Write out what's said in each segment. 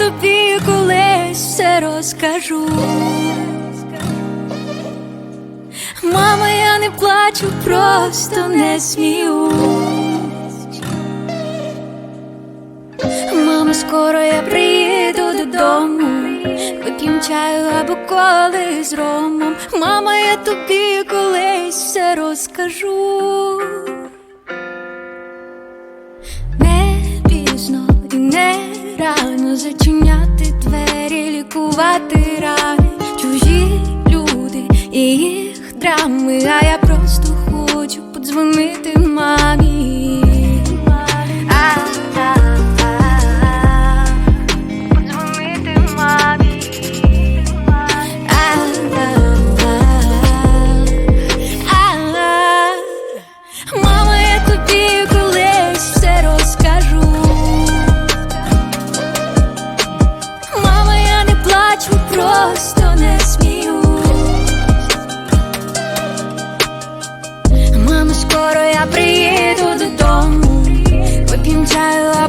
тобі колись все розкажу. Мама, я не плачу, просто не сміюсь. Мама, скоро я приїду додому. Вип'єм чаю або коли з ромом. Мама, я тобі колись все розкажу. Зачиняти двері, лікувати рани, чужі люди і їх драми, а я просто хочу подзвонити мамі.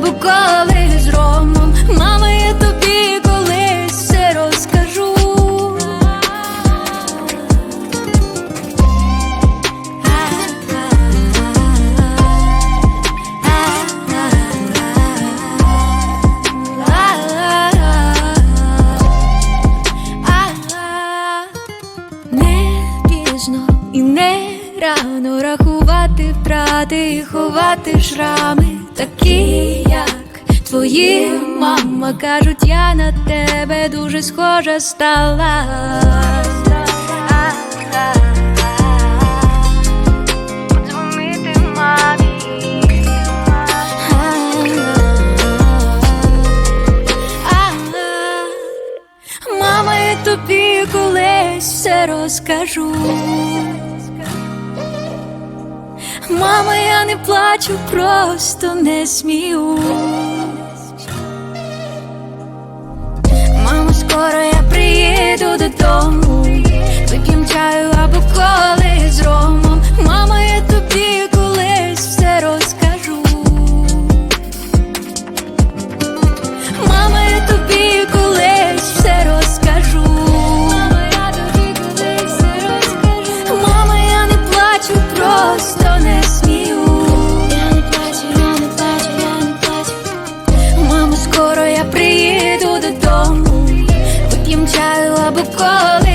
Коли з ромом. Мама, я тобі колись все розкажу. Не пізно і не рано рахувати втрати і ховати шрами, такі твої мама кажуть, я на тебе дуже схожа стала. Тобі колись все розкажу. Мама, я не плачу, просто не сміюсь. Мамо, скоро я я приїду